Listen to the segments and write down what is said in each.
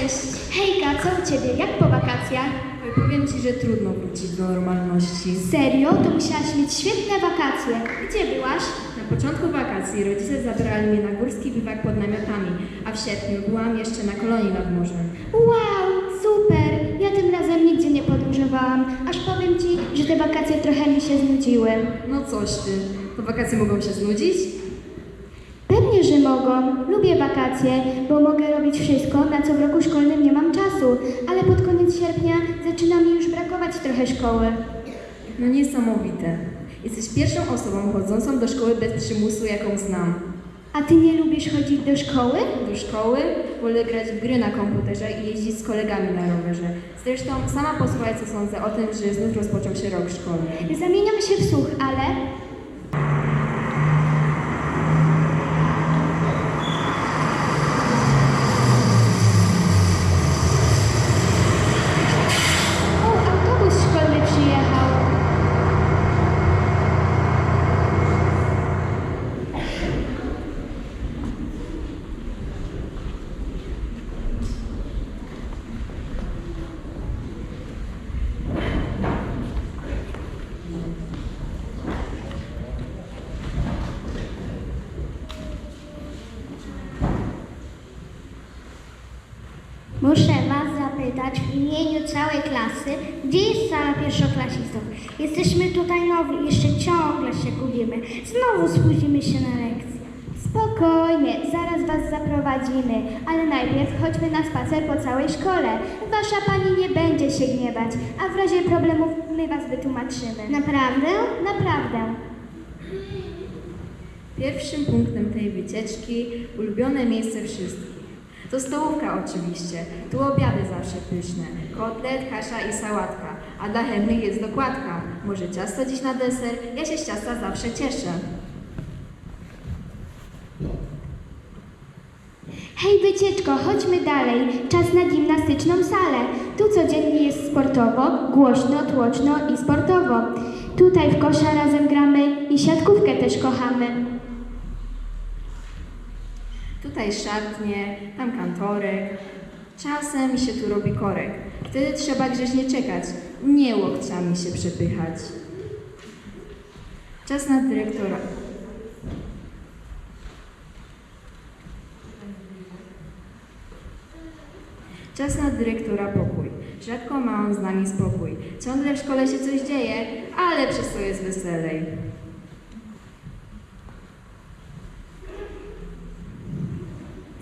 Cześć. Hejka, co u Ciebie? Jak po wakacjach? Oj, powiem Ci, że trudno wrócić do normalności. Serio? To musiałaś mieć świetne wakacje. Gdzie byłaś? Na początku wakacji rodzice zabrali mnie na górski biwak pod namiotami, a w sierpniu byłam jeszcze na kolonii nad morzem. Wow, super! Ja tym razem nigdzie nie podróżowałam, aż powiem Ci, że te wakacje trochę mi się znudziły. No coś Ty, to wakacje mogą się znudzić? Mogą. Lubię wakacje, bo mogę robić wszystko, na co w roku szkolnym nie mam czasu, ale pod koniec sierpnia zaczyna mi już brakować trochę szkoły. No niesamowite. Jesteś pierwszą osobą chodzącą do szkoły bez przymusu, jaką znam. A Ty nie lubisz chodzić do szkoły? Do szkoły wolę grać w gry na komputerze i jeździć z kolegami na rowerze. Zresztą sama posłuchaj, co sądzę o tym, że znów rozpoczął się rok szkolny. Zamieniam się w słuch, ale... O, autobus szkolny przyjechał. Muszę Was zapytać w imieniu całej klasy, gdzie jest sala pierwszoklasistów? Jesteśmy tutaj nowi, jeszcze ciągle się gubimy. Znowu spóźnimy się na lekcję. Spokojnie, zaraz was zaprowadzimy, ale najpierw chodźmy na spacer po całej szkole. Wasza pani nie będzie się gniewać, a w razie problemów my was wytłumaczymy. Naprawdę? Naprawdę. Pierwszym punktem tej wycieczki ulubione miejsce wszystkich. To stołówka oczywiście. Tu obiady zawsze pyszne. Kotlet, kasza i sałatka. A dla chętnych jest dokładka. Może ciasto dziś na deser? Ja się z ciasta zawsze cieszę. Hej wycieczko, chodźmy dalej. Czas na gimnastyczną salę. Tu codziennie jest sportowo, głośno, tłoczno i sportowo. Tutaj w kosza razem gramy i siatkówkę też kochamy. Tutaj szatnie, tam kantorek. Czasem się tu robi korek. Wtedy trzeba grzecznie czekać, nie łokciami się przepychać. Czas na dyrektora. Czas na dyrektora pokój. Rzadko ma on z nami spokój. Ciągle w szkole się coś dzieje, ale przez to jest weselej.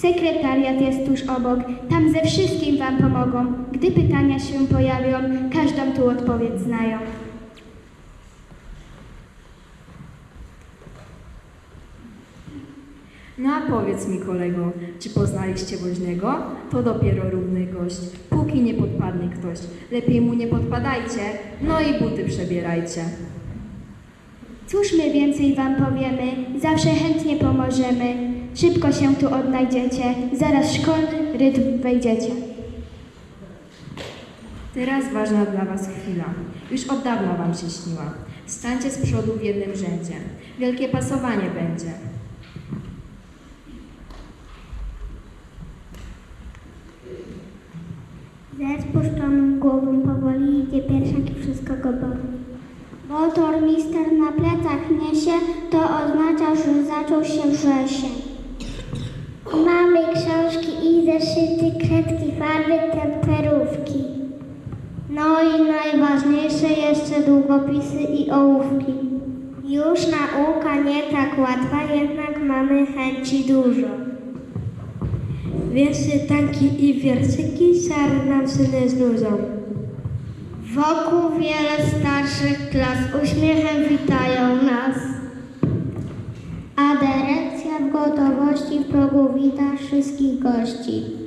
Sekretariat jest tuż obok. Tam ze wszystkim Wam pomogą. Gdy pytania się pojawią, każdą tu odpowiedź znają. No a powiedz mi kolego, czy poznaliście woźnego? To dopiero równy gość, póki nie podpadnie ktoś. Lepiej mu nie podpadajcie, no i buty przebierajcie. Cóż my więcej Wam powiemy? Zawsze chętnie pomożemy. Szybko się tu odnajdziecie. Zaraz szkolny rytm wejdziecie. Teraz ważna dla was chwila. Już od dawna wam się śniła. Stańcie z przodu w jednym rzędzie. Wielkie pasowanie będzie. Ze spuszczoną głową powoli idzie piersiak i wszystko go boli. Mister na plecach niesie, to oznacza, że zaczął się wrzesień. Mamy książki i zeszyty, kredki, farby, temperówki. No i najważniejsze jeszcze długopisy i ołówki. Już nauka nie tak łatwa, jednak mamy chęci dużo. Wiersy, tanki i wierszyki szary nam się nie znudzą. Wokół wiele starszych klas uśmiechem witają nas. A dyrekcja w gotowości w progu wita wszystkich gości.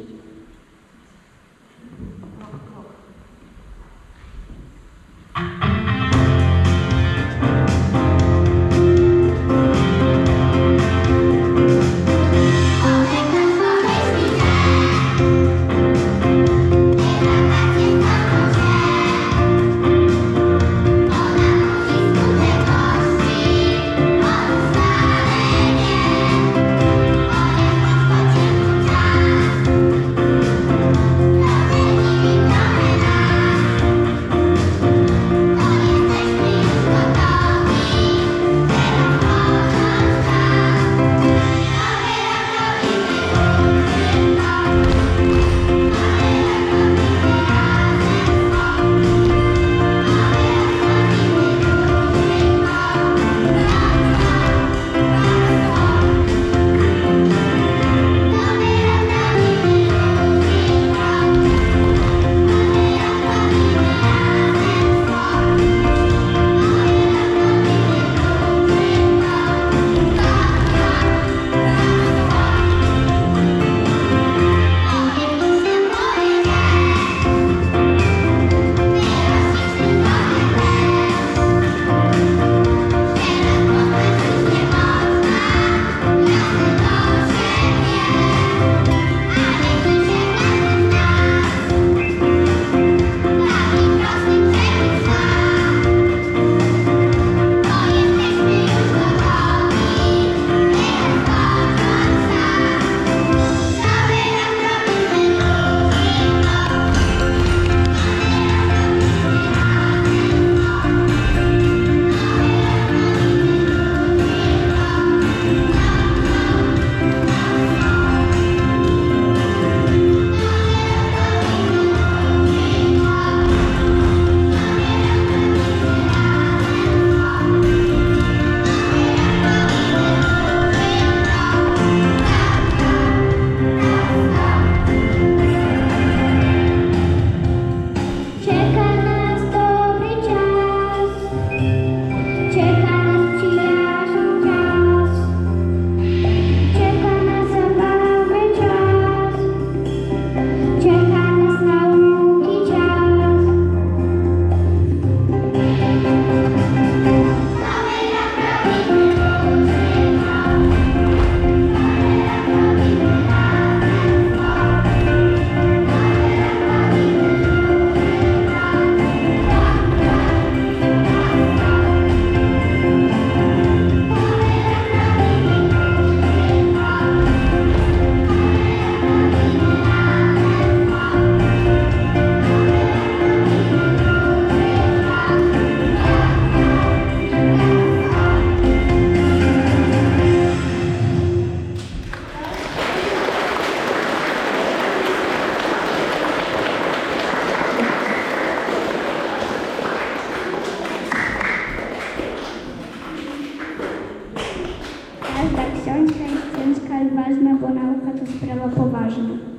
nauka to sprawa poważna.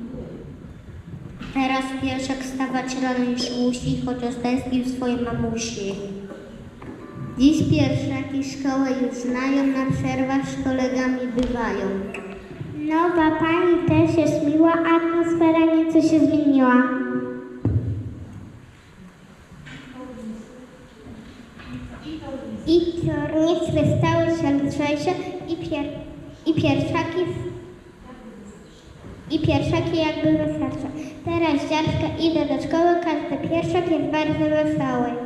Teraz pieszek stawać rano niż musi, chociaż w swojej mamusi. Dziś pierwszaki szkołę już znają, na przerwach z kolegami bywają. Nowa pani też jest miła, atmosfera nieco się zmieniła. I piornicy stały się lżejsze i, pier i pierwszaki i pierwszaki jakby wystarcza. Teraz dziadka idę do szkoły, każdy pierwszak jest bardzo wesoły.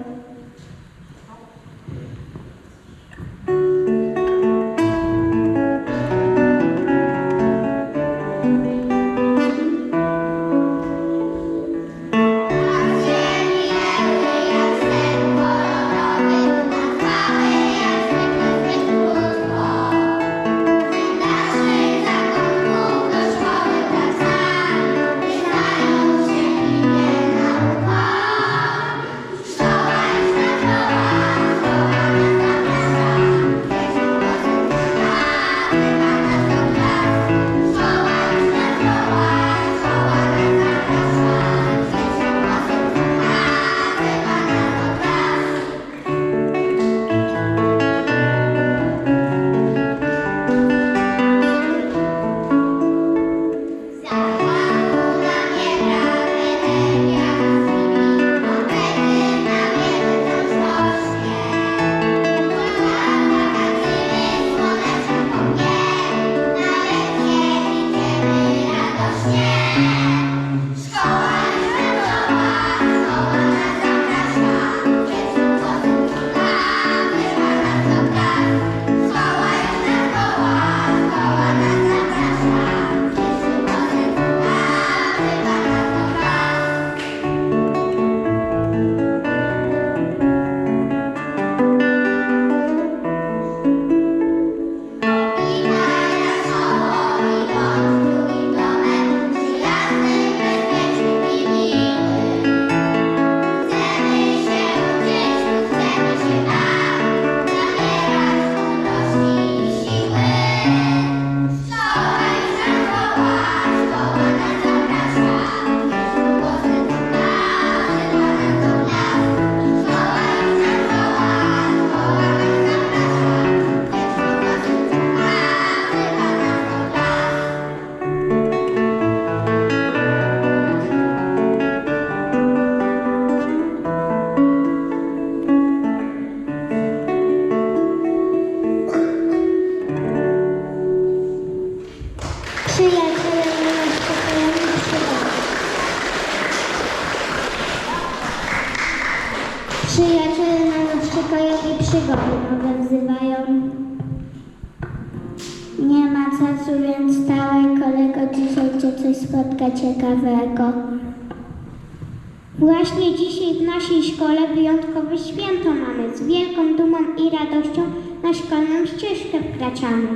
Właśnie dzisiaj w naszej szkole wyjątkowe święto mamy. Z wielką dumą i radością na szkolną ścieżkę wkraczamy.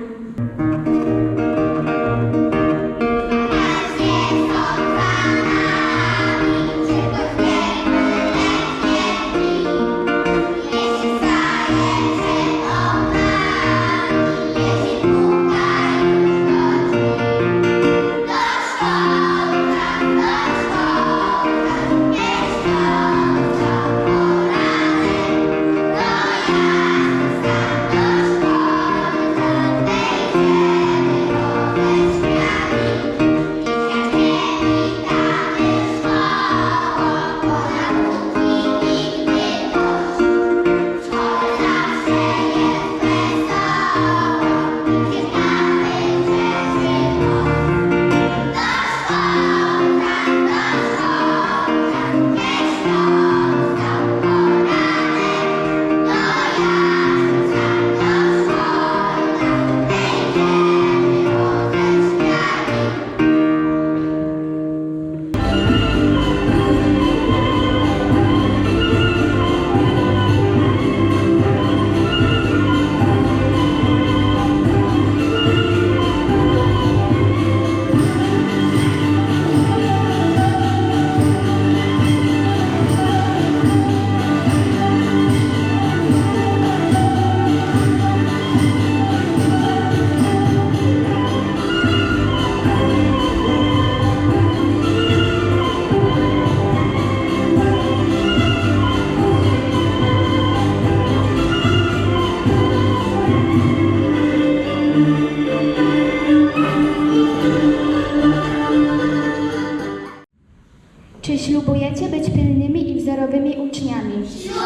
Czy ślubujecie być pilnymi i wzorowymi uczniami? Ślubujemy!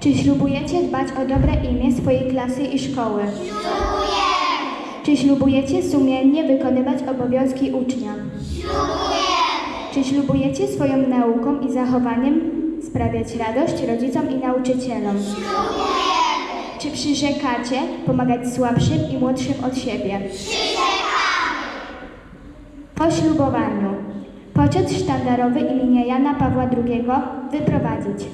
Czy ślubujecie dbać o dobre imię swojej klasy i szkoły? Ślubujemy! Czy ślubujecie sumiennie wykonywać obowiązki ucznia? Ślubujemy! Czy ślubujecie swoją nauką i zachowaniem sprawiać radość rodzicom i nauczycielom? Ślubujemy! Czy przyrzekacie pomagać słabszym i młodszym od siebie? Po ślubowaniu. Poczet sztandarowy imienia Jana Pawła II wyprowadzić.